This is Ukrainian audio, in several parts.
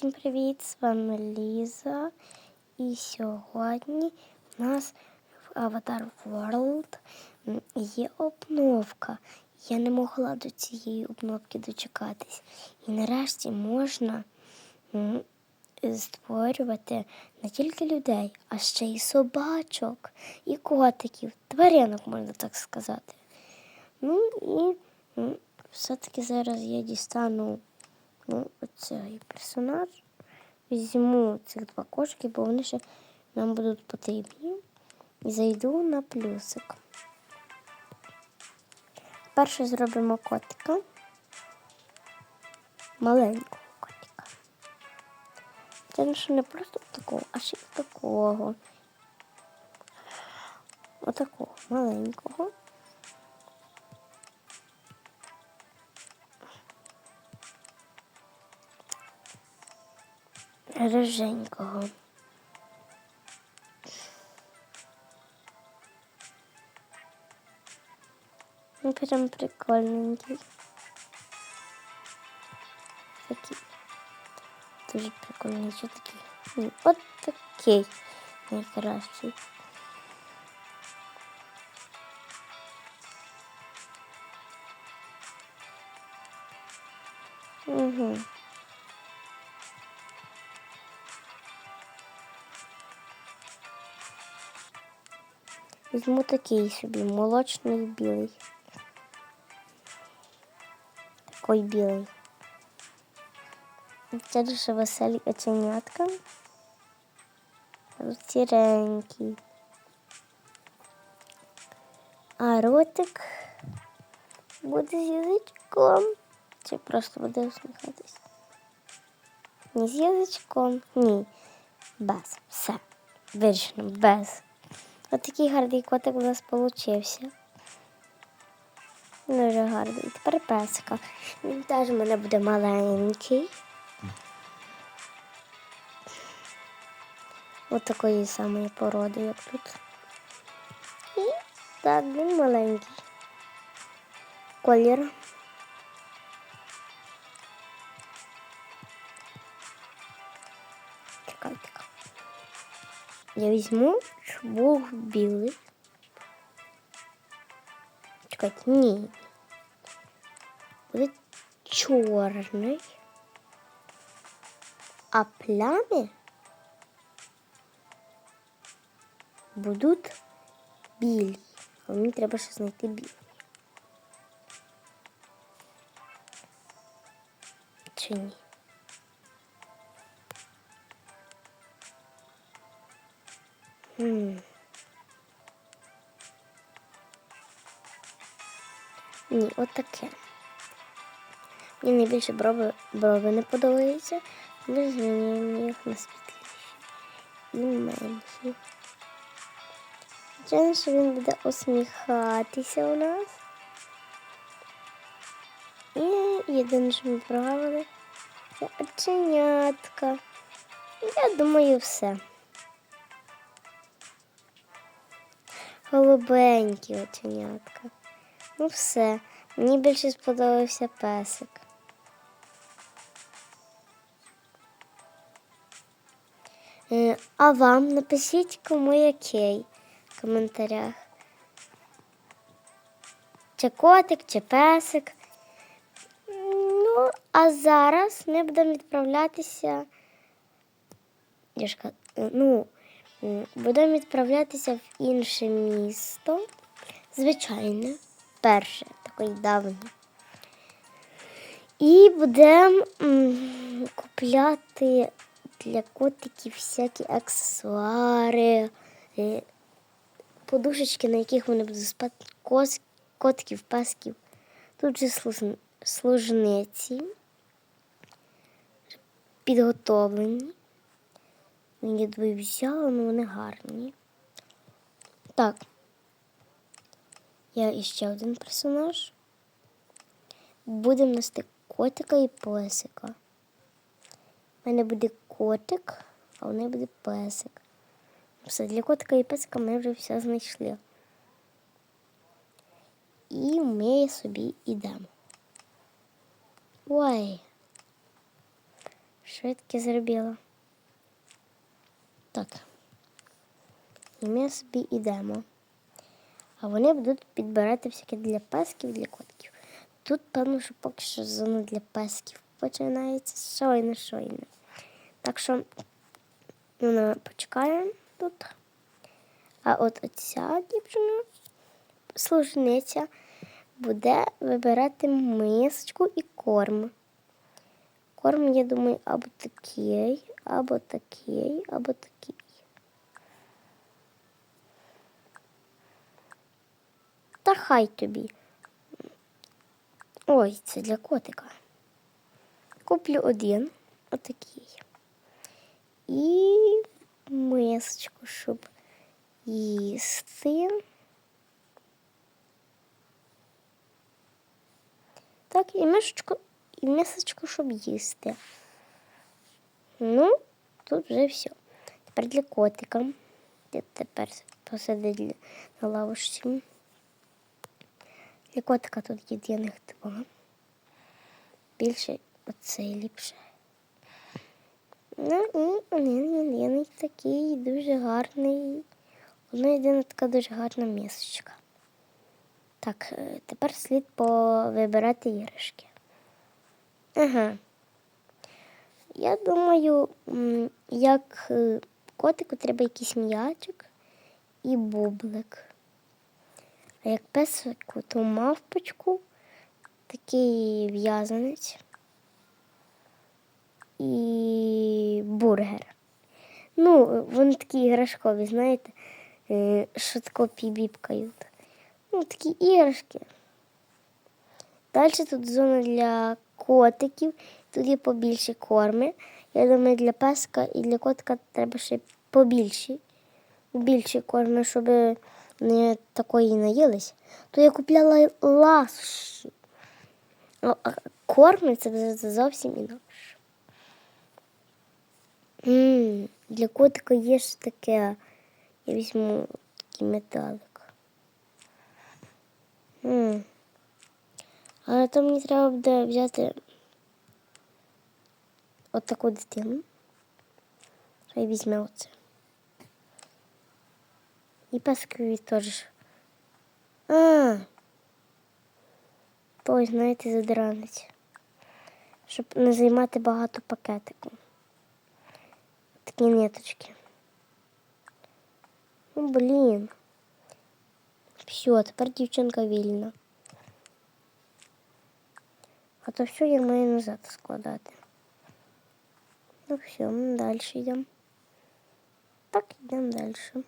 Всім привіт! З вами Ліза. І сьогодні у нас в Avatar World є обновка. Я не могла до цієї обновки дочекатись. І нарешті можна створювати не тільки людей, а ще й собачок, і котиків, тваринок, можна так сказати. Ну і все-таки зараз я дістану ну, оцей персонаж. Візьму цих два кошики, бо вони ще нам будуть потрібні. І зайду на плюсик. Перше зробимо котика. Маленького котика. Це ну, що не просто такого, а ще й такого. Отакого маленького. Риженького. Ну, прям прикольненький. Такий. Дуже прикольний. Що такий? От такий найкращий. Візьму такий собі, молочний білий. Такий білий. Це дуже веселі оченятка. Сіренький. А ротик буде з язичком. Чи просто буде усміхатись? Не з язичком. Ні. Без. Все. Вирішено. Без. Ось такий гарний котик у нас получився. Дуже гарний. Тепер песика. Він теж у мене буде маленький. Ось такої самої породи, як тут. І так, він маленький. Колір. Чекай, чекай. Я візьму чубук білий. Чекайте, ні. Буде чорний. А плями будуть білі. А мені треба ще знайти білий. Чи ні? Ні, от таке. Мені найбільше брови, брови не подобаються. Ми змінюємо їх на світліші і менші. Звичайно, що він буде усміхатися у нас. І єдине, що ми прогавили, це оченятка. Я думаю, все. Голубенькі оченятка. Ну все. Мені більше сподобався песик. Е, А вам напишіть, кому який в коментарях. Чи котик, чи песик. Ну, а зараз ми будемо відправлятися. Ну, будемо відправлятися в інше місто. Звичайне, перше, такий давнє. І будемо купляти для котиків всякі аксесуари, е, подушечки, на яких вони будуть спати кос, котиків, песків. Тут же служниці підготовлені. Я двоє взяла, але вони гарні. Так. Я іще один персонаж. Будемо нести котика і песика. У мене буде котик, а у неї буде песик. Все, для котика і песика ми вже все знайшли. І ми собі йдемо. Ой. Що зробила? Так. І ми собі йдемо. А вони будуть підбирати всяке для песків, для котиків. Тут, певно, що поки що зона для песків починається щойно, щойно. Так що ну, почекаємо тут. А от оця дівчина, служниця, буде вибирати мисочку і корм. Корм, я думаю, або такий, або такий, або такий. Та хай тобі. Ой, це для котика. Куплю один, отакий. І мисочку, щоб їсти. Так, і мисочку, і мисочку, щоб їсти. Ну, тут вже все. Тепер для котика. Де тепер посидить на лавочці. Для котика тут єдиних два. Більше оцей ліпше. Ну і один єдиний такий дуже гарний. Одна єдина така дуже гарна місочка. Так, е, тепер слід повибирати іграшки. Ага. Я думаю, як е, котику треба якийсь м'ячик і бублик. А як песику, то мавпочку, такий в'язанець і бургер. Ну, вони такі іграшкові, знаєте, е, що тако пібіпкають. Ну, такі іграшки. Далі тут зона для котиків, тут є побільше корми. Я думаю, для песка і для котика треба ще побільше. Більше корми, щоб не такої наїлись. То я купляла ласощі. Корми це зовсім інакше. М, Для котика є ж таке. Я візьму такий металик. М. Але то мені треба буде взяти от таку дитину. Хай візьме оце. І паскові теж. А. Той, знаєте, задранець. Щоб не займати багато пакетику. Такі ниточки. Ну, блін. Все, тепер дівчинка вільна. А то все я маю назад складати. Ну все, ми далі йдемо. Так, йдемо далі.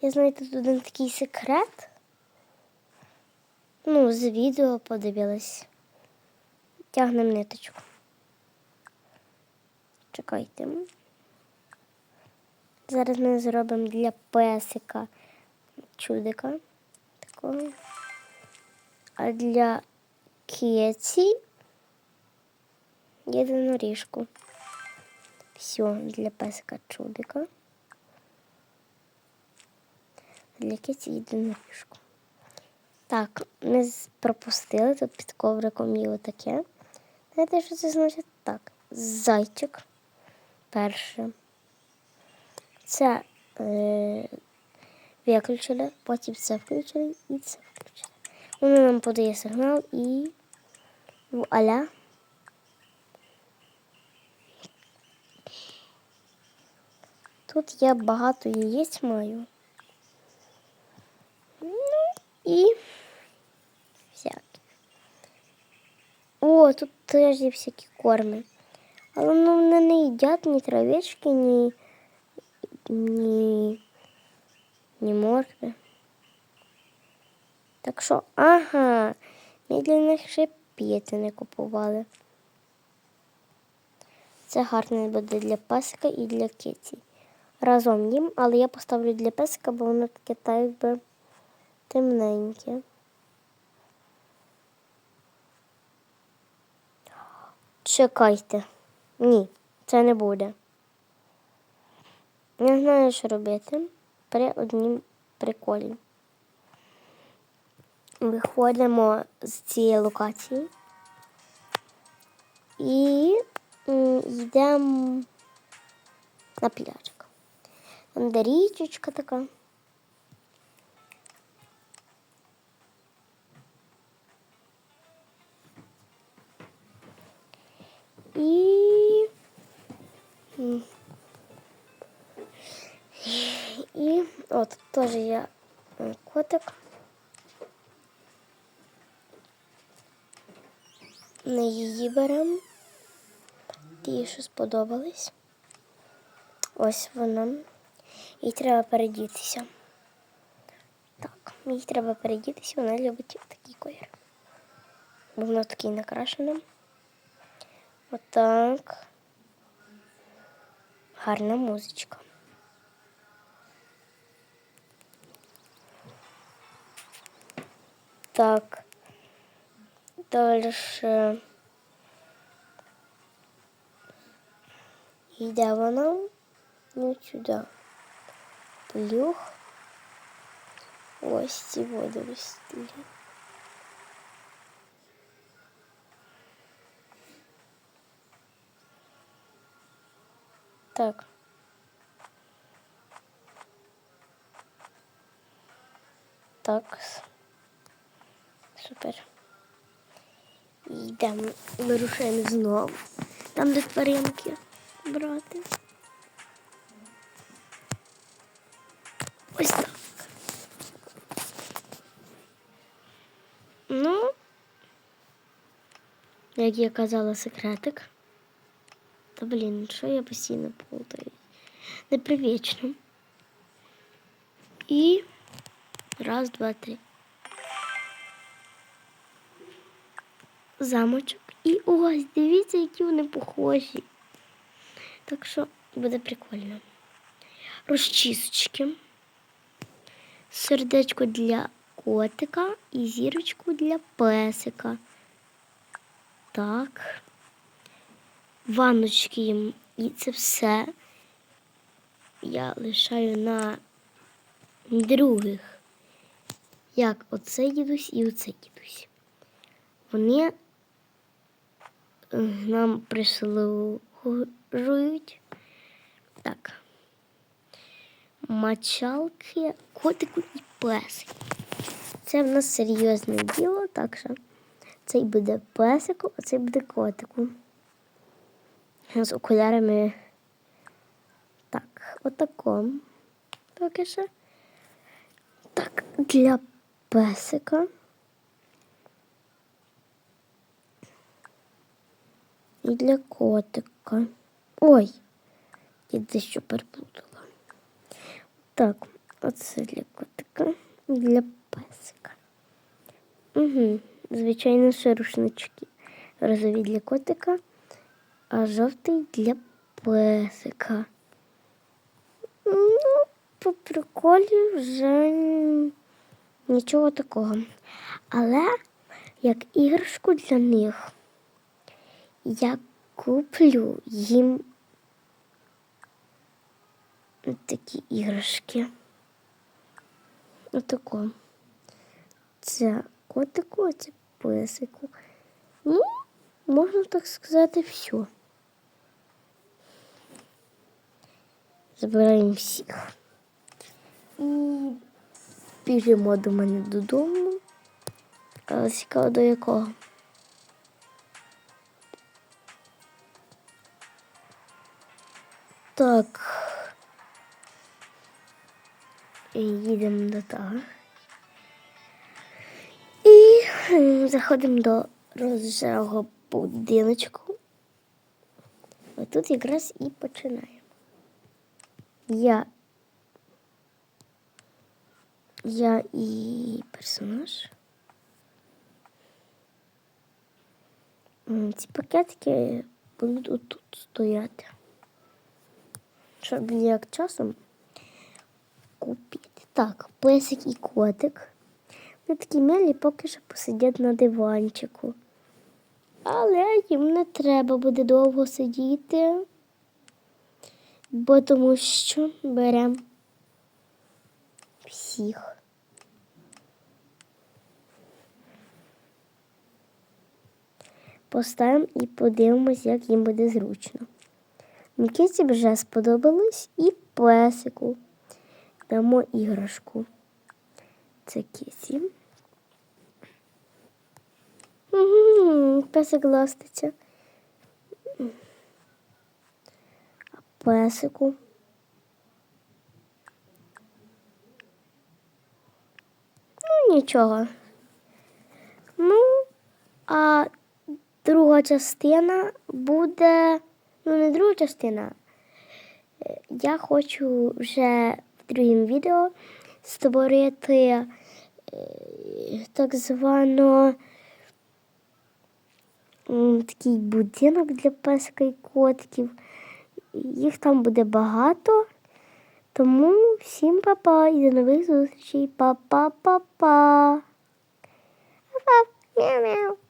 Я знаю, тут один такий секрет. Ну, з відео подивилась. Тягнемо ниточку. Чекайте. Зараз ми зробимо для песика чудика такого. А для кеці єдиноріжку. Все, для песика чудика. Для киті єдиноріжку. Так, ми пропустили тут під ковриком є отаке. Знаєте, що це значить? Так, зайчик. Перше. Це е, виключили, потім це включили і це включили. Воно нам подає сигнал і вуаля. Тут я багато яєць маю. Ну і всякі. О, тут теж є всякі корми. Але ну, вони не їдять ні травички, ні, ні, ні моркви. Так що, ага, ми ще п'яти не купували. Це гарне буде для песика і для киті. Разом їм, але я поставлю для песика, бо воно таке так якби темненьке. Чекайте. Ні, це не буде. Не знаю, що робити при однім приколі. Виходимо з цієї локації і йдемо на пляжик. Там де річечка така. І... І от теж є котик. Ми її беремо. Їй що сподобались. Ось вона. Їй треба передітися. Так, їй треба передітися, вона любить такий колір. Бо воно такий накрашене. Отак. Гарна музичка. Так. Дальше. Йде вона ну сюди. Плюх. Ось ці водорості. Так. Так. Супер. Йдемо, вирушаємо знову. Там, де тваринки брати. Ось так. Ну, як я казала, секретик. Та блін, що я постійно плутаю? Непривічно. І раз, два, три. Замочок. І ось, дивіться, які вони похожі. Так що буде прикольно. Розчісочки. Сердечко для котика і зірочку для песика. Так. Ванночки їм. І це все я лишаю на других. Як оцей дідусь і оцей дідусь. Вони нам прислугують. Так. Мочалки, котику і песику. Це в нас серйозне діло, так що цей буде песику, а цей буде котику. З окулярами. Так, отако. Поки що. Так, для песика. І для котика. Ой, я дещо переплутала. Так, оце для котика і для песика. Угу, звичайно, ще рушнички. Розові для котика, а жовтий для песика. Ну, по приколі вже нічого такого. Але як іграшку для них я куплю їм такі іграшки. Отако. Це котику, це песику. Ну, можна так сказати, все. Забираємо всіх. І біжимо до мене додому. Але цікаво до якого. Так. Їдемо до того. І заходимо до рожевого будиночку. Отут якраз і починаємо. Я. Я і персонаж. Ці пакетики будуть отут стояти. Щоб ніяк часом купити. Так, песик і котик. Вони такі милі поки що посидять на диванчику. Але їм не треба буде довго сидіти, бо тому що беремо всіх. Поставимо і подивимось, як їм буде зручно. Мікиці вже сподобалось і песику. Дамо іграшку. Це. Угу, песик ластиться. А песику. Ну, нічого. Ну, а друга частина буде. Ну, не друга частина. Е, Я хочу вже в другому відео створити е, так звано такий будинок для песика і котків. Їх там буде багато. Тому всім па-па і до нових зустрічей. Па-па-па-па. Па-па. Мяу-мяу.